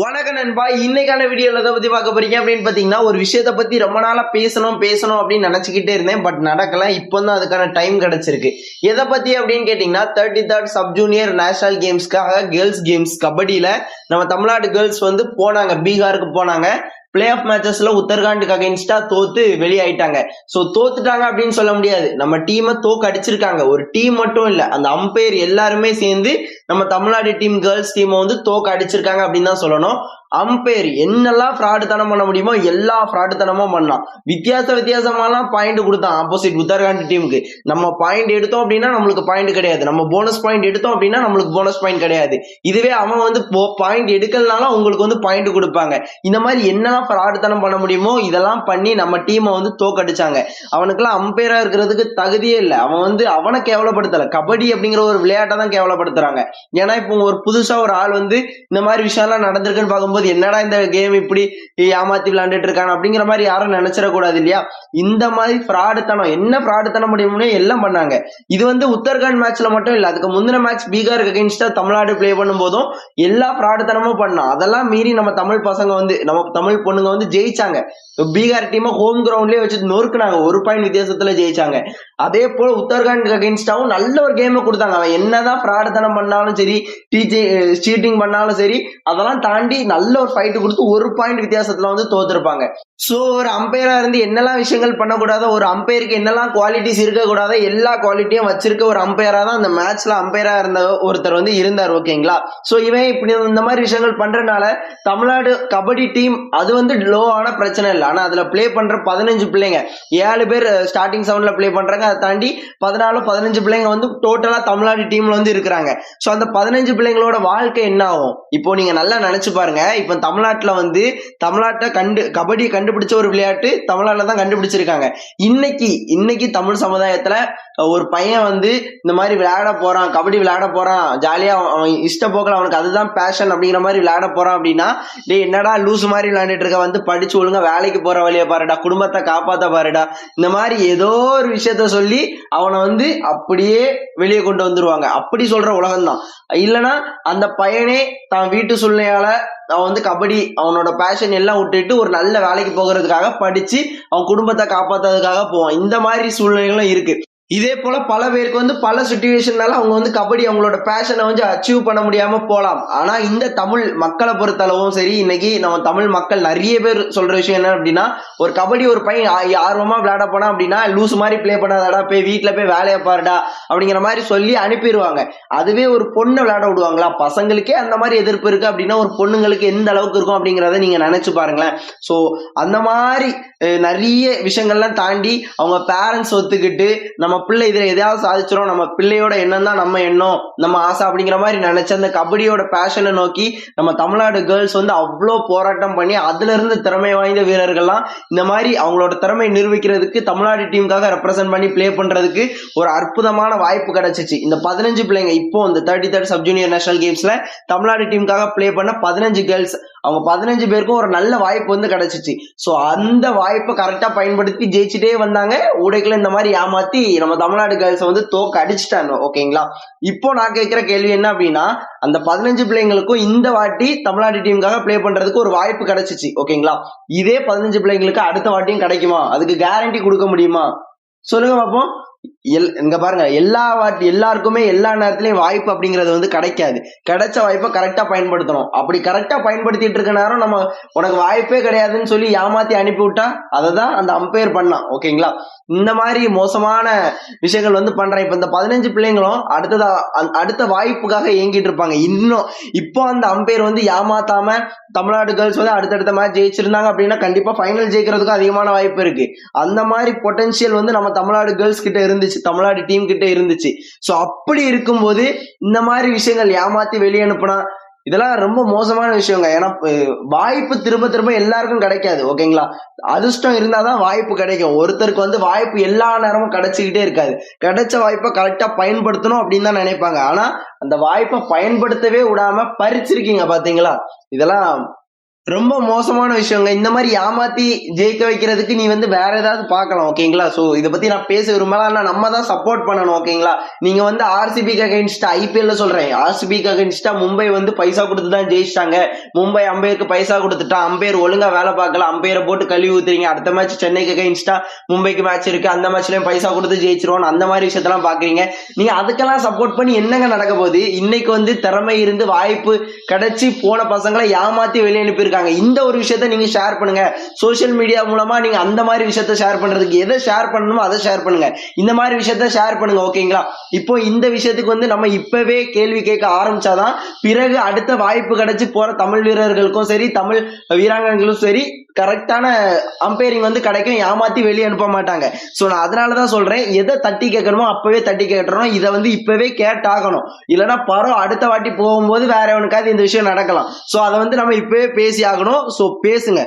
வணக்க நண்பா. இன்னைக்கான வீடியோவில் எதை பத்தி பார்க்க போறீங்க அப்படின்னு பாத்தீங்கன்னா ஒரு விஷயத்த பத்தி ரொம்ப நாளா பேசணும் பேசணும் அப்படின்னு நினைச்சுக்கிட்டே இருந்தேன். பட் நடக்கல. இப்போ தான் அதுக்கான டைம் கிடைச்சிருக்கு. எதை பத்தி அப்படின்னு கேட்டீங்கன்னா thirty third sub junior national கேம்ஸ்க்காக girls games கபடியில நம்ம தமிழ்நாடு கேர்ள்ஸ் வந்து போனாங்க. பீகாருக்கு போனாங்க. பிளே ஆஃப் மேட்சஸ்ல உத்தரகாண்டுக்கு அகைன்ஸ்டா தோத்து வெளியாயிட்டாங்க. சோ தோத்துட்டாங்க அப்படின்னு சொல்ல முடியாது. நம்ம டீமை தோக்கு அடிச்சிருக்காங்க ஒரு டீம் மட்டும் இல்ல அந்த அம்பையர் எல்லாருமே சேர்ந்து நம்ம தமிழ்நாடு டீம் கேர்ள்ஸ் டீமை வந்து தோக்கு அடிச்சிருக்காங்க அப்படின்னு தான் சொல்லணும். அம்பையர் என்னெல்லாம் ஃப்ராடுத்தனம் பண்ண முடியுமோ எல்லா ஃப்ராடுத்தனமும் பண்ணலாம். வித்தியாச வித்தியாசமாலாம் பாயிண்ட் கொடுத்தான் ஆப்போசிட் உத்தரகாண்ட் டீமுக்கு நம்ம பாயிண்ட் எடுத்தோம் அப்படின்னா நம்மளுக்கு பாயிண்ட் கிடையாது. நம்ம போனஸ் பாயிண்ட் எடுத்தோம் அப்படின்னா நம்மளுக்கு போனஸ் பாயிண்ட் கிடையாது. இதுவே அவன் வந்து பாயிண்ட் எடுக்கலனாலும் உங்களுக்கு வந்து பாயிண்ட் கொடுப்பாங்க. இந்த மாதிரி என்னெல்லாம் ஃப்ராடுத்தனம் பண்ண முடியுமோ இதெல்லாம் பண்ணி நம்ம டீமை வந்து தோக்கடிச்சாங்க. அவனுக்கெல்லாம் அம்பையராக இருக்கிறதுக்கு தகுதியே இல்லை. அவன் வந்து அவனை கேவலப்படுத்தலை. கபடி அப்படிங்கிற ஒரு விளையாட்டை தான் கேவலப்படுத்துறாங்க. ஏன்னா இப்போ ஒரு புதுசாக ஒரு ஆள் வந்து இந்த மாதிரி விஷயம்லாம் நடந்திருக்குன்னு பார்க்கும்போது என்னடா இந்த கேம் இப்படி ஏமாத்தி விளையாண்டுட்டு இருக்கான் அப்படிங்கிற மாதிரி யாரும் நினைச்சிடக்கூடாது இல்லையா? இந்த மாதிரி ஃப்ராடுத்தனம் என்ன ஃப்ராடுத்தனம் முடியும்னு எல்லாம் பண்ணாங்க. இது வந்து உத்தரகாண்ட் மேட்ச்ல மட்டும் இல்லை அதுக்கு முந்தின மேட்ச் பீகாருக்கு அகேன்ஸ்டா தமிழ்நாடு பிளே பண்ணும் போதும் எல்லா ஃப்ராடுத்தனமும் பண்ணான். அதெல்லாம் மீறி நம்ம தமிழ் பசங்க வந்து நம்ம தமிழ் பொண்ணு அவனுங்க வந்து ஜெயிச்சாங்க. பீகார் டீமை ஹோம் கிரவுண்ட்லயே வச்சு நொறுக்குனாங்க. ஒரு பாயிண்ட் வித்தியாசத்துல ஜெயிச்சாங்க. அதே போல உத்தரகாண்ட் அகேன்ஸ்டாவும் நல்ல ஒரு கேமை கொடுத்தாங்க. அவன் என்னதான் ஃப்ராடுத்தனம் பண்ணாலும் சரி டீச்சிங் சீட்டிங் பண்ணாலும் சரி அதெல்லாம் தாண்டி நல்ல ஒரு ஃபைட்டு கொடுத்து ஒரு பாயிண்ட் வித்தியாசத்துல வந்து தோத்துருப்பாங்க. சோ ஒரு அம்பையரா இருந்து என்னெல்லாம் விஷயங்கள் பண்ணக்கூடாதோ ஒரு அம்பையருக்கு என்னெல்லாம் குவாலிட்டிஸ் இருக்கக்கூடாதோ எல்லா குவாலிட்டியும் வச்சிருக்க ஒரு அம்பையரா தான் அந்த மேட்ச்ல அம்பையரா இருந்த ஒருத்தர் வந்து இருந்தார் ஓகேங்களா சோ இவன் இப்படி இந்த மாதிரி விஷயங்கள் பண்றதுனால தமிழ்நாடு கபடி டீம் அது வந்து லோவான பிரச்சனை இல்லை. ஆனா அதுல ப்ளே பண்ற பதினஞ்சு பிள்ளைங்க ஏழு பேர் ஸ்டார்டிங் செவனில் ப்ளே பண்றாங்க. அதை தாண்டி பதினாலு பதினஞ்சு பிள்ளைங்க வந்து டோட்டலாக தமிழ்நாடு டீம்ல வந்து இருக்கிறாங்க. ஸோ அந்த பதினஞ்சு பிள்ளைங்களோட வாழ்க்கை என்ன ஆகும்? இப்போ நீங்க நல்லா நினச்சி பாருங்க. இப்போ தமிழ்நாட்டில் வந்து தமிழ்நாட்டை கண்டு கபடி கண்டுபிடிச்ச ஒரு விளையாட்டு தமிழ்நாட்டில் தான் கண்டுபிடிச்சிருக்காங்க. இன்னைக்கு இன்னைக்கு தமிழ் சமுதாயத்தில் ஒரு பையன் வந்து இந்த மாதிரி விளையாட போறான் கபடி விளையாட போறான் ஜாலியாக அவன் இஷ்டப்போக்கில் அவனுக்கு அதுதான் பேஷன் அப்படிங்கிற மாதிரி விளையாட போறான் அப்படின்னா டேய் என்னடா லூஸ் மாதிரி விளையாண்டுட்டு இருக்க வந்து படிச்சு ஒழுங்கா வேலைக்கு போற வழியை பாருடா குடும்பத்தை காப்பாத்த பாருடா. இந்த மாதிரி ஏதோ ஒரு விஷயத்த சொல்லி அவனை வந்து அப்படியே வெளியே கொண்டு வந்துருவாங்க. அப்படி சொல்ற உலகம் தான் இல்லைன்னா அந்த பையனே தான் வீட்டு சூழ்நிலையால அவன் வந்து கபடி அவனோட பேஷன் எல்லாம் விட்டுட்டு ஒரு நல்ல வேலைக்கு போகிறதுக்காக படிச்சு அவன் குடும்பத்தை காப்பாத்துறதுக்காக போவான். இந்த மாதிரி சூழ்நிலைகளும் இருக்கு. இதே போல பல பேருக்கு வந்து பல சுச்சுவேஷன்னால அவங்க வந்து கபடி அவங்களோட பேஷனை வந்து அச்சீவ் பண்ண முடியாம போலாம். ஆனா இந்த தமிழ் மக்களை பொறுத்தளவும் சரி இன்னைக்கு நம்ம தமிழ் மக்கள் நிறைய பேர் சொல்ற விஷயம் என்ன அப்படின்னா ஒரு கபடி ஒரு பையன் ஆர்வமா விளையாட போனா அப்படின்னா லூஸ் மாதிரி ப்ளே பண்ணாதடா போய் வீட்டுல போய் வேலையை பாருடா அப்படிங்கிற மாதிரி சொல்லி அனுப்பிடுவாங்க. அதுவே ஒரு பொண்ணை விளையாட விடுவாங்களா? பசங்களுக்கே அந்த மாதிரி எதிர்ப்பு இருக்கு அப்படின்னா ஒரு பொண்ணுங்களுக்கு எந்த அளவுக்கு இருக்கும் அப்படிங்கிறத நீங்க நினைச்சு பாருங்களேன். சோ அந்த மாதிரி நிறைய விஷயங்கள்லாம் தாண்டி அவங்க பேரண்ட்ஸ் ஒத்துக்கிட்டு நம்ம பிள்ளை இதுல எதையாவது சாதிச்சிடும் நம்ம பிள்ளையோட எண்ணம் தான் நம்ம எண்ணம் நம்ம ஆசை அப்படிங்கிற மாதிரி நினைச்ச அந்த கபடியோட பேஷனை நோக்கி நம்ம தமிழ்நாடு கேர்ள்ஸ் வந்து அவ்வளோ போராட்டம் பண்ணி அதுல இருந்து திறமை வாய்ந்த வீரர்கள்லாம் இந்த மாதிரி அவங்களோட திறமை நிரூபிக்கிறதுக்கு தமிழ்நாடு டீமுக்காக ரெப்ரசென்ட் பண்ணி ப்ளே பண்றதுக்கு ஒரு அற்புதமான வாய்ப்பு கிடைச்சிச்சு. இந்த பதினஞ்சு பிள்ளைங்க இப்போ இந்த thirty third sub junior national கேம்ஸ்ல Tamil Nadu டீமுக்காக ப்ளே பண்ண பதினஞ்சு கேர்ள்ஸ் அவங்க பதினஞ்சு பேருக்கும் ஒரு நல்ல வாய்ப்பு வந்து கிடைச்சிச்சு. ஸோ அந்த வாய்ப்பை கரெக்டாக பயன்படுத்தி ஜெயிச்சுட்டே வந்தாங்க. உடைக்கல இந்த மாதிரி ஏமாத்தி நம்ம தமிழ்நாடு கேர்ள்ஸை வந்து தோக்க அடிச்சுட்டாங்க. ஓகேங்களா இப்போ நான் கேட்கிற கேள்வி என்ன அப்படின்னா அந்த பதினஞ்சு பிள்ளைங்களுக்கும் இந்த வாட்டி தமிழ்நாடு டீமுக்காக ப்ளே பண்றதுக்கு ஒரு வாய்ப்பு கிடைச்சிச்சு. ஓகேங்களா இதே பதினஞ்சு பிள்ளைங்களுக்கு அடுத்த வாட்டியும் கிடைக்குமா? அதுக்கு கேரண்டி கொடுக்க முடியுமா? சொல்லுங்க பார்ப்போம் எல் இங்க பாருங்க எல்லா வாட்டி எல்லாருக்குமே எல்லா நேரத்துலையும் வாய்ப்பு அப்படிங்கிறது வந்து கிடைக்காது. கிடைச்ச வாய்ப்பை கரெக்டா பயன்படுத்தணும். அப்படி கரெக்டா பயன்படுத்திட்டு இருக்க நேரம் நம்ம உனக்கு வாய்ப்பே கிடையாதுன்னு சொல்லி ஏமாத்தி அனுப்பி விட்டா அதை தான் அந்த அம்பையர் பண்ணான் ஓகேங்களா? இந்த மாதிரி மோசமான விஷயங்கள் வந்து பண்றேன். இப்ப இந்த பதினஞ்சு பிள்ளைங்களும் அடுத்ததா அடுத்த வாய்ப்புக்காக ஏங்கிட்டு இருப்பாங்க. இன்னும் இப்போ அந்த அம்பையர் வந்து ஏமாத்தாம தமிழ்நாடு கேர்ள்ஸ் வந்து அடுத்தடுத்த மேட்ச் ஜெயிச்சிருந்தாங்க அப்படின்னா கண்டிப்பா ஃபைனல் ஜெயிக்கிறதுக்கும் அதிகமான வாய்ப்பு இருக்கு. அந்த மாதிரி பொட்டன்ஷியல் வந்து நம்ம தமிழ்நாடு கேர்ள்ஸ் கிட்ட இருந்துச்சு தமிழ்நாடு டீம் கிட்ட இருந்துச்சு. சோ அப்படி இருக்கும்போது இந்த மாதிரி விஷயங்கள் ஏமாத்தி வெளியே அனுப்புனா இதெல்லாம் ரொம்ப மோசமான விஷயங்க. ஏன்னா வாய்ப்பு திரும்ப திரும்ப எல்லாருக்கும் கிடைக்காது. ஓகேங்களா அதிர்ஷ்டம் இருந்தாதான் வாய்ப்பு கிடைக்கும். ஒருத்தருக்கு வந்து வாய்ப்பு எல்லா நேரமும் கிடைச்சிக்கிட்டே இருக்காது. கிடைச்ச வாய்ப்பை கரெக்டா பயன்படுத்தணும் அப்படின்னு தான் நினைப்பாங்க. ஆனா அந்த வாய்ப்பை பயன்படுத்தவே விடாம பறிச்சிருக்கீங்க பாத்தீங்களா? இதெல்லாம் ரொம்ப மோசமான விஷயங்க. இந்த மாதிரி ஏமாத்தி ஜெயிக்க வைக்கிறதுக்கு நீ வந்து வேற ஏதாவது பார்க்கலாம் ஓகேங்களா ஸோ இதை பத்தி நான் பேச விரும்பல ஆனால் நம்ம தான் சப்போர்ட் பண்ணணும் ஓகேங்களா நீங்க வந்து ஆர்சிபிக்கு அகைன்ஸ்டா ஐபிஎல்ல சொல்றேன். ஆர்சிபிக்கு அகைன்ஸ்டா மும்பை வந்து பைசா கொடுத்து தான் ஜெயிச்சிட்டாங்க. மும்பை அம்பையருக்கு பைசா கொடுத்துட்டா அம்பையர் ஒழுங்கா வேலை பார்க்கல அம்பையரை போட்டு கழுவி ஊத்துறீங்க. அடுத்த மேட்ச் சென்னைக்கு அகைன்ஸ்டா மும்பைக்கு மேட்ச் இருக்கு. அந்த மேட்ச்லயும் பைசா கொடுத்து ஜெயிச்சிருவோம் அந்த மாதிரி விஷயத்தெல்லாம் பாக்குறீங்க நீங்க அதுக்கெல்லாம் சப்போர்ட் பண்ணி என்னங்க நடக்க போகுது? இன்னைக்கு வந்து திறமை இருந்து வாய்ப்பு கிடைச்சி போன பசங்களை ஏமாத்தி வெளியே அனுப்பியிருக்காங்க. இந்த ஒரு விஷயத்த நீங்க ஷேர் பண்ணுங்க. சோஷியல் மீடியா மூலமா நீங்க அந்த மாதிரி விஷயத்த ஷேர் பண்றதுக்கு எதை ஷேர் பண்ணணுமோ அதை ஷேர் பண்ணுங்க. இந்த மாதிரி விஷயத்த ஷேர் பண்ணுங்க ஓகேங்களா? இப்போ இந்த விஷயத்துக்கு வந்து நம்ம இப்பவே கேள்வி கேட்க ஆரம்பிச்சாதான் பிறகு அடுத்த வாய்ப்பு கிடைச்சு போற தமிழ் வீரர்களுக்கும் சரி தமிழ் வீராங்கனைகளும் சரி கரெக்டான அம்பையரிங் வந்து கிடைக்கும் ஏமாத்தி வெளியே அனுப்ப மாட்டாங்க. ஸோ நான் அதனாலதான் சொல்றேன் எதை தட்டி கேட்கணுமோ அப்பவே தட்டி கேட்டுறோம் இதை வந்து இப்பவே கேட்டாகணும். இல்லைன்னா பரம் அடுத்த வாட்டி போகும்போது வேற எவனுக்காவது இந்த விஷயம் நடக்கலாம். ஸோ அதை வந்து நம்ம இப்பவே பேசி ஆகணும். ஸோ பேசுங்க.